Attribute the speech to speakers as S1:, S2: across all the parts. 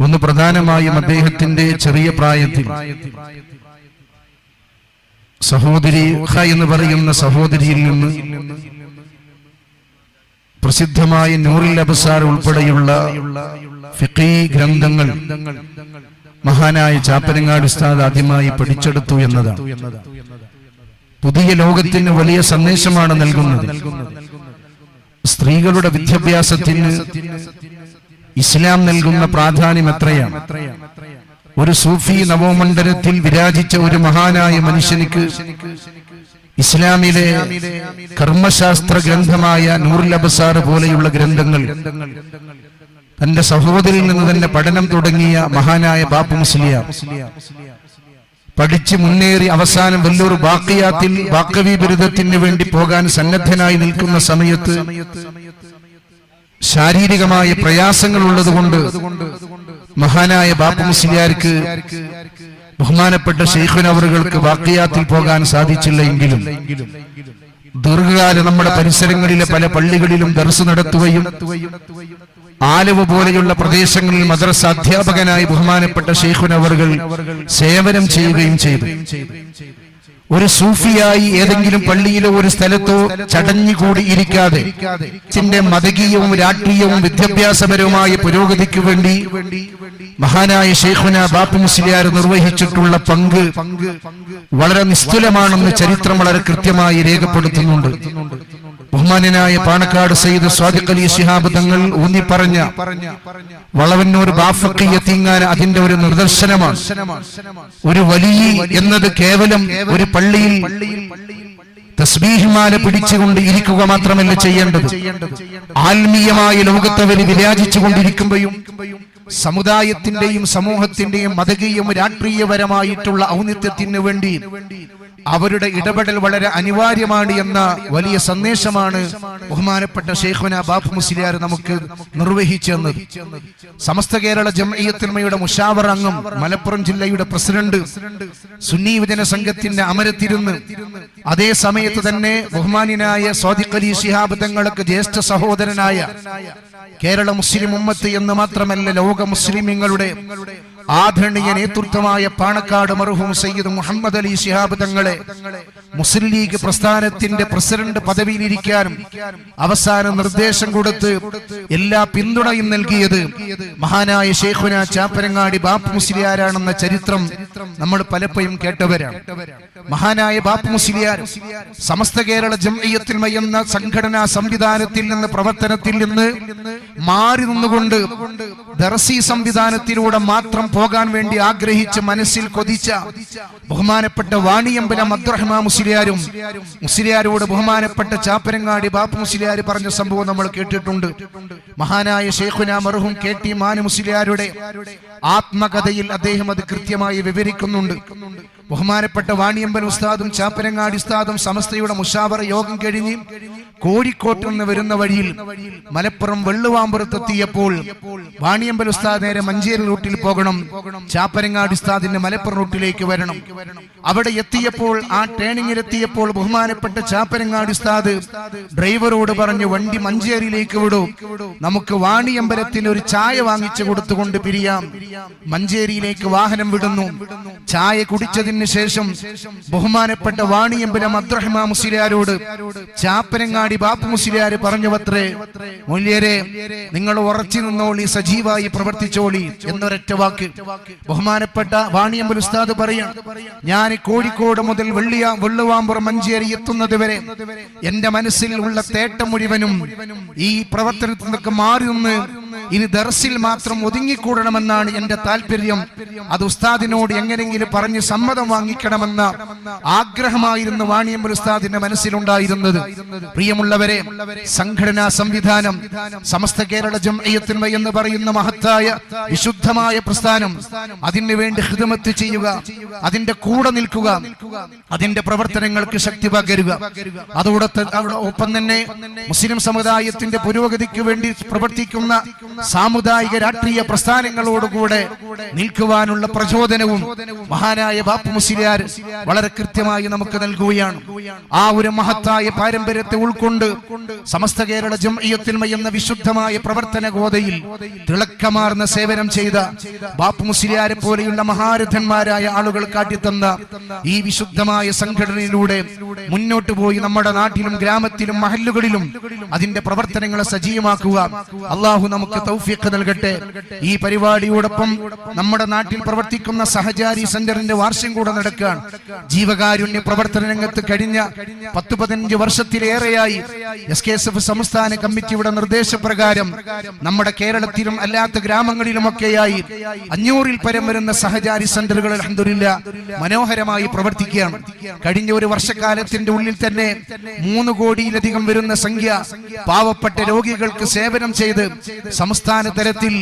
S1: ഒന്ന് പ്രധാനമായും അദ്ദേഹത്തിന്റെ ചെറിയ പ്രായത്തിൽ. സഹോദരി എന്ന് പറയുന്ന സഹോദരിയിൽ നിന്ന് പ്രസിദ്ധമായ നൂറിൽ അബസാർ ഉൾപ്പെടെയുള്ള ഫിഖീ ഗ്രന്ഥങ്ങൾ മഹാനായ ചാപ്പനങ്ങാട് ഉസ്താദ് ആദ്യമായി പഠിച്ചെടുത്തു എന്നതാണ്. പുതിയ ലോകത്തിന് വലിയ സന്ദേശമാണ് നൽകുന്നത്. സ്ത്രീകളുടെ വിദ്യാഭ്യാസത്തിന് ഇസ്ലാം നൽകുന്ന പ്രാധാന്യം എത്രയാണ്? ഒരു സൂഫി നവോമണ്ഡലത്തിൽ വിരാജിച്ച ഒരു മഹാനായ മനുഷ്യനിക്ക് ഇസ്ലാമിലെ കർമ്മശാസ്ത്ര ഗ്രന്ഥമായ നൂറുൽ അബസാർ പോലെയുള്ള ഗ്രന്ഥങ്ങൾ തന്റെ സഹോദരിൽ നിന്ന് തന്നെ പഠനം തുടങ്ങിയ മഹാനായ ബാപ്പു മുസ്ലിയ പഠിച്ച് മുന്നേറി അവസാനം വല്ലൂർ ബാക്കിയാത്തിൽ ബാക്കവി ബിരുദത്തിന് വേണ്ടി പോകാൻ സന്നദ്ധനായി നിൽക്കുന്ന സമയത്ത് ശാരീരികമായ പ്രയാസങ്ങൾ ഉള്ളതുകൊണ്ട് മഹാനായ ബാപ്പു മുസ്ലിയാർക്ക് ബഹുമാനപ്പെട്ട ഷെയ്ഖുനവറുകൾക്ക് വാക്യാത്തിൽ പോകാൻ സാധിച്ചില്ല എങ്കിലും ദീർഘകാലം നമ്മുടെ പരിസരങ്ങളിലെ പല പള്ളികളിലും ദർസ് നടത്തുകയും ആലുവ പോലെയുള്ള പ്രദേശങ്ങളിൽ മദ്രസ അധ്യാപകനായി ബഹുമാനപ്പെട്ട ഷെയ്ഖുനവറുകൾ സേവനം ചെയ്യുകയും ചെയ്തു. ഒരു സൂഫിയായി ഏതെങ്കിലും പള്ളിയിലോ ഒരു സ്ഥലത്തോ ചടഞ്ഞുകൂടി ഇരിക്കാതെ ചിന്റെ മതകീയവും രാഷ്ട്രീയവും വിദ്യാഭ്യാസപരവുമായ പുരോഗതിക്ക് വേണ്ടി മഹാനായ ഷെയ്ഖുന ബാപ്പു മുസ്ലിയാർ നിർവഹിച്ചിട്ടുള്ള പങ്ക് വളരെ നിസ്തുലമാണെന്ന് ചരിത്രം വളരെ കൃത്യമായി രേഖപ്പെടുത്തുന്നുണ്ട്. ബഹുമാനായ പാണക്കാട് സയ്യിദ് സ്വാദിഖ് അലി ശിഹാബ് തങ്ങൾ ഊന്നി പറഞ്ഞ വളവന്നൂർ ബാഫക്കിയ തീങ്ങാൻ അതിന്റെ ഒരു നിദർശനമാണ്. ഒരു വലിയ എന്നത് കേവലം ഒരു പള്ളിയിൽ തസ്ബീഹിമാല പിടിച്ചുകൊണ്ട് ഇരിക്കുക മാത്രമല്ല ചെയ്യേണ്ടത്. ആത്മീയമായ ലോകത്തവര് വിരാജിച്ചു കൊണ്ടിരിക്കുമ്പോഴും സമുദായത്തിന്റെയും സമൂഹത്തിന്റെയും മതകീയവും രാഷ്ട്രീയപരമായിട്ടുള്ള ഔന്നിത്യത്തിന് വേണ്ടി അവരുടെ ഇടപെടൽ വളരെ അനിവാര്യമാണ് എന്ന വലിയ സന്ദേശമാണ് ബഹുമാനപ്പെട്ട ഷെയ്ഖുന ബാബു മുസ്ലിയാർ നമുക്ക് നിർവഹിച്ചെന്നത്. സമസ്ത കേരള ജമയത്തിന്മയുടെ മുഷാവർ അംഗം മലപ്പുറം ജില്ലയുടെ പ്രസിഡന്റ് സുന്നി വിജന സംഘത്തിന്റെ അമരത്തിരുന്ന് അതേ സമയത്ത് തന്നെ ബഹുമാന്യനായ സ്വാദിഖ് അലി ശിഹാബ് തങ്ങൾക്ക് ജ്യേഷ്ഠ സഹോദരനായ കേരള മുസ്ലിം ഉമ്മത്ത് എന്ന് മാത്രമല്ല ലോക മുസ്ലിമീങ്ങളുടെ ആദരണീയ നേതൃത്വമായ പാണക്കാട് മർഹൂം സയ്യിദ് മുഹമ്മദ് അലി ശിഹാബ് തങ്ങളെ മുസ്ലിം ലീഗ് പ്രസ്ഥാനത്തിന്റെ പ്രസിഡന്റ് പദവിയിലിരിക്കാനും അവസാന നിർദ്ദേശം കൊടുത്ത് എല്ലാ പിന്തുണയും നൽകിയത് മഹാനായ ഷെയ്ഖുന ചാപ്പരങ്ങാടി ബാപ്പു മുസ്ലിയാരാണെന്ന ചരിത്രം നമ്മൾ പലപ്പോഴും കേട്ടവരാണ്. മഹാനായ ബാപ്പു മുസ്ലിയാർ സമസ്ത കേരള ജംഇയ്യത്തിൽ എന്ന സംഘടനാ സംവിധാനത്തിൽ നിന്ന് പ്രവർത്തനത്തിൽ നിന്ന് മാറി നിന്നുകൊണ്ട് ദർസി സംവിധാനത്തിലൂടെ മാത്രം പോകാൻ വേണ്ടി ആഗ്രഹിച്ച് മനസ്സിൽ കൊതിച്ച ബഹുമാനപ്പെട്ട വാണിയമ്പല അബ്ദുറഹ്മാൻ മുസ്ലിയാരും മുസ്ലിയാരോട് ബഹുമാനപ്പെട്ട ചാപ്പരങ്ങാടി ബാപ്പു മുസ്ലിയാർ പറഞ്ഞ സംഭവം നമ്മൾ കേട്ടിട്ടുണ്ട്. മഹാനായ ഷെയ്ഖുന മർഹും കെ ടി മാനു മുസ്ലിയാരുടെ ആത്മകഥയിൽ അദ്ദേഹം അത് കൃത്യമായി വിവരിക്കുന്നുണ്ട് ബഹുമാനപ്പെട്ട വാണിയമ്പൽ ഉസ്താദും ചാപ്പരങ്ങാടി ഉസ്താദും സമസ്തയുടെ മുഷാവർ യോഗം കഴിഞ്ഞ് കോഴിക്കോട്ട് നിന്ന് വരുന്ന വഴിയിൽ മലപ്പുറം വെള്ളുവാമ്പുറത്തെത്തിയപ്പോൾ വാണിയമ്പൽ ഉസ്താദ് നേരെ മഞ്ചേരി റൂട്ടിൽ പോകണം. ചാപ്പരങ്ങാടി ഉസ്താദിന്റെ മലപ്പുറം റൂട്ടിലേക്ക് വരണം. അവിടെ എത്തിയപ്പോൾ ആ ട്രെയിനിങ്ങിൽ എത്തിയപ്പോൾ ബഹുമാനപ്പെട്ട ചാപ്പരങ്ങാടി ഉസ്താദ് ഡ്രൈവറോട് പറഞ്ഞു വണ്ടി മഞ്ചേരിയിലേക്ക് വിടൂ. നമുക്ക് വാണിയമ്പലത്തിന് ഒരു ചായ വാങ്ങിച്ചു കൊടുത്തുകൊണ്ട് പിരിയാം. മഞ്ചേരിയിലേക്ക് വാഹനം വിടുന്നു. ചായ കുടിച്ചതിന് ശേഷം ബഹുമാനപ്പെട്ട വാണിയമ്പലം അബ്ദുറഹ്മാ മുസ്ലിയാരോട് ചാപ്പനങ്ങാടി ബാപ്പു മുസ്ലിയാര് പറഞ്ഞുവത്രേ മൂല്യരെ നിങ്ങൾ ഉറച്ചു നിന്നോളി സജീവായി പ്രവർത്തിച്ചോളി എന്നൊരൊറ്റ വാക്ക്. ബഹുമാനപ്പെട്ട വാണിയമ്പൽ ഉസ്താദ് പറയാം ഞാൻ കോഴിക്കോട് മുതൽ വെള്ളിയാ വെള്ളുവാമ്പുറം മഞ്ചേരി എത്തുന്നത് വരെ എന്റെ മനസ്സിൽ ഉള്ള തേട്ടം മുഴുവനും ഈ പ്രവർത്തനത്തിൽ നിന്നൊക്കെ മാറി നിന്ന് ഇനി ദർസിൽ മാത്രം ഒതുങ്ങിക്കൂടണമെന്നാണ് എന്റെ താല്പര്യം അത് ഉസ്താദിനോട് എങ്ങനെങ്കിലും പറഞ്ഞ് സമ്മതം വാങ്ങിക്കണമെന്ന ആഗ്രഹമായിരുന്നു വാണിയമ്പൽ ഉസ്താദിന്റെ മനസ്സിലുണ്ടായിരുന്നത്. പ്രിയമുള്ളവരെ സംഘടനാ സംവിധാനം സമസ്ത കേരള ജംഅയ്യത്തിന്മ എന്ന് പറയുന്ന മഹത്തായ വിശുദ്ധമായ പ്രസ്ഥാനം അതിനു വേണ്ടി ഹിതമത്ത് ചെയ്യുക അതിന്റെ കൂടെ നിൽക്കുക അതിന്റെ പ്രവർത്തനങ്ങൾക്ക് ശക്തി പകരുക. അതോടൊപ്പം തന്നെ മുസ്ലിം സമുദായത്തിന്റെ പുരോഗതിക്ക് വേണ്ടി പ്രവർത്തിക്കുന്ന സാമുദായിക രാഷ്ട്രീയ പ്രസ്ഥാനങ്ങളോടുകൂടെ നിൽക്കുവാനുള്ള പ്രചോദനവും മഹാനായ ബാപ്പു മുസ്ലിയാർ വളരെ കൃത്യമായി നമുക്ക് നൽകുകയാണ്. ആ ഒരു മഹത്തായ പാരമ്പര്യത്തെ ഉൾക്കൊണ്ട് സമസ്ത കേരള ജംഇയത്തിന്മ എന്ന വിശുദ്ധമായ പ്രവർത്തന ഗോതയിൽ തിളക്കമാർന്ന സേവനം ചെയ്ത ബാപ്പു മുസ്ലിയാരെ പോലെയുള്ള മഹാരഥന്മാരായ ആളുകൾ കാട്ടിത്തന്ന ഈ വിശുദ്ധമായ സംഘടനയിലൂടെ മുന്നോട്ട് പോയി നമ്മുടെ നാട്ടിലും ഗ്രാമത്തിലും മഹല്ലുകളിലും അതിന്റെ പ്രവർത്തനങ്ങളെ സജീവമാക്കുക. അള്ളാഹു നമുക്ക് തൗഫീഖ് നൽകട്ടെ. ഈ പരിപാടിയോടൊപ്പം നമ്മുടെ നാട്ടിൽ പ്രവർത്തിക്കുന്ന സഹചാരി സെന്ററിന്റെ വാർഷികം കൂടെ നടക്കുകയാണ്. ജീവകാരുണ്യ പ്രവർത്തന രംഗത്ത് കഴിഞ്ഞ പത്ത് പതിനഞ്ച് വർഷത്തിലേറെയായി എസ് കെ എസ് എഫ് സംസ്ഥാന കമ്മിറ്റിയുടെ നിർദ്ദേശപ്രകാരം നമ്മുടെ കേരളത്തിലും അല്ലാത്ത ഗ്രാമങ്ങളിലുമൊക്കെയായി അഞ്ഞൂറിൽ പരം വരുന്ന സഹചാരി സെന്ററുകൾ അലഹദില്ല മനോഹരമായി പ്രവർത്തിക്കുകയാണ്. കഴിഞ്ഞ ഒരു വർഷക്കാലത്തിന്റെ ഉള്ളിൽ തന്നെ മൂന്ന് കോടിയിലധികം വരുന്ന സംഖ്യ പാവപ്പെട്ട രോഗികൾക്ക് സേവനം ചെയ്ത് സംസ്ഥാന തലത്തിൽ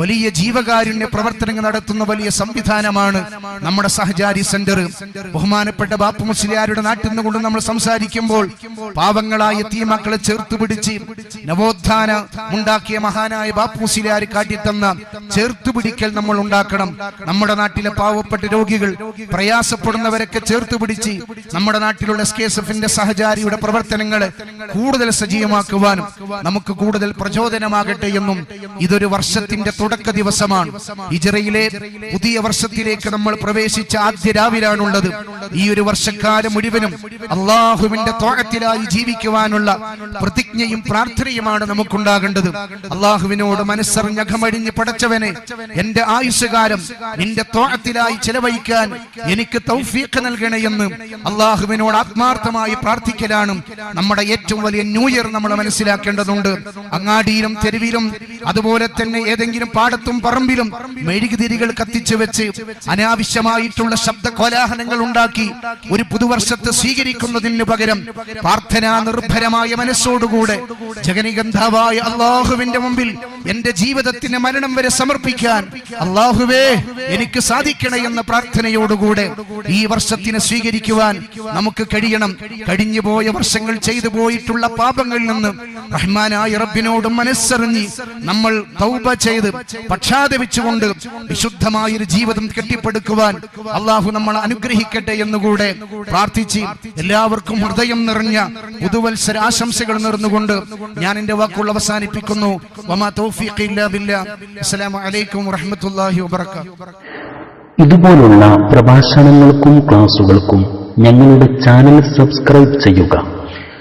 S1: വലിയ ജീവകാരുണ്യ പ്രവർത്തനങ്ങൾ നടത്തുന്ന വലിയ സംവിധാനമാണ് നമ്മുടെ സഹചാരി സെന്റർ. ബഹുമാനപ്പെട്ട ബാപ്പു മുസ്ലിയാരുടെ നാട്ടിൽ നിന്നുകൊണ്ട് നമ്മൾ സംസാരിക്കുമ്പോൾ പാവങ്ങളായ തീമക്കളെ ചേർത്ത് പിടിച്ച് നവോത്ഥാന ഉണ്ടാക്കിയ മഹാനായ ബാപ്പു മുസ്ലിയാർ കാട്ടിത്തന്ന ചേർത്ത് പിടിക്കൽ നമ്മൾ ഉണ്ടാക്കണം. നമ്മുടെ നാട്ടിലെ പാവപ്പെട്ട രോഗികൾ പ്രയാസപ്പെടുന്നവരൊക്കെ ചേർത്ത് പിടിച്ച് നമ്മുടെ നാട്ടിലുള്ള എസ് കെ എസ് എഫിന്റെ സഹചാരിയുടെ പ്രവർത്തനങ്ങളെ കൂടുതൽ സജീവമാക്കുവാനും നമുക്ക് കൂടുതൽ പ്രചോദനമാകട്ടെ എന്നും ഇതൊരു വർഷത്തിന്റെ തുടക്ക ദിവസമാണ്. ഇജറയിലെ പുതിയ വർഷത്തിലേക്ക് നമ്മൾ പ്രവേശിച്ച ആദ്യ രാവിലാണുള്ളത്. ഈ ഒരു വർഷക്കാലം മുഴുവനും അള്ളാഹുവിന്റെ തോഴത്തിലായി ജീവിക്കുവാനുള്ള പ്രതിജ്ഞയും പ്രാർത്ഥനയുമാണ് നമുക്കുണ്ടാകേണ്ടത്. അള്ളാഹുവിനോട് മനസ്സറിഞ്ഞകമഴിഞ്ഞ് പടച്ചവനെ എന്റെ ആയുഷകാലം നിന്റെ തോഴത്തിലായി ചെലവഴിക്കാൻ എനിക്ക് തൗഫീഖ് നൽകണേ എന്ന് അള്ളാഹുവിനോട് ആത്മാർത്ഥമായി പ്രാർത്ഥിക്കലാണ് നമ്മുടെ ഏറ്റവും വലിയ ന്യൂ ഇയർ നമ്മൾ മനസ്സിലാക്കേണ്ടതുണ്ട്. അങ്ങാടിയിലും തെരുവിലും അതുപോലെ തന്നെ ഏതെങ്കിലും പാടത്തും പറമ്പിലും മെഴുകുതിരികൾ കത്തിച്ചു വെച്ച് അനാവശ്യമായിട്ടുള്ള ശബ്ദ കോലാഹലങ്ങൾ ഉണ്ടാക്കി ഒരു പുതുവർഷത്തെ സ്വീകരിക്കുന്നതിന് പകരം പ്രാർത്ഥനാ നിർഭരമായ മനസ്സോടുകൂടെ ജഗനിഗന്ധാവായ അള്ളാഹുവിന്റെ മുമ്പിൽ എന്റെ ജീവിതത്തിന് മരണം വരെ സമർപ്പിക്കാൻ അള്ളാഹുവേ എനിക്ക് സാധിക്കണേ എന്ന പ്രാർത്ഥനയോടുകൂടെ ഈ വർഷത്തിനെ സ്വീകരിക്കുവാൻ നമുക്ക് കഴിയണം. കഴിഞ്ഞു പോയ വർഷങ്ങൾ ചെയ്തു പോയിട്ടുള്ള പാപങ്ങളിൽ നിന്ന് റഹ്മാനായ റബ്ബിനോട് മനസ്സറിഞ്ഞ് നമ്മൾ തൗബ ചെയ്ത് വിശുദ്ധമായ ഒരു ജീവിതം കെട്ടിപ്പടുക്കുവാൻ അള്ളാഹു നമ്മൾ അനുഗ്രഹിക്കട്ടെ എന്നുകൂടെ പ്രാർത്ഥിച്ച് എല്ലാവർക്കും ഹൃദയം നിറഞ്ഞ പുതുവത്സര ആശംസകൾ നേർന്നുകൊണ്ട് ഞാൻ എന്റെ വാക്കുകൾ അവസാനിപ്പിക്കുന്നു. വമാ തൗഫീഖ് ഇല്ലാ ബില്ലാ. അസ്സലാമു അലൈക്കും വറഹ്മത്തുള്ളാഹി വബറകാതുഹു.
S2: ഇതുപോലുള്ള പ്രഭാഷണങ്ങൾക്കും ക്ലാസുകൾക്കും ഞങ്ങളുടെ ചാനൽ സബ്സ്ക്രൈബ് ചെയ്യുക.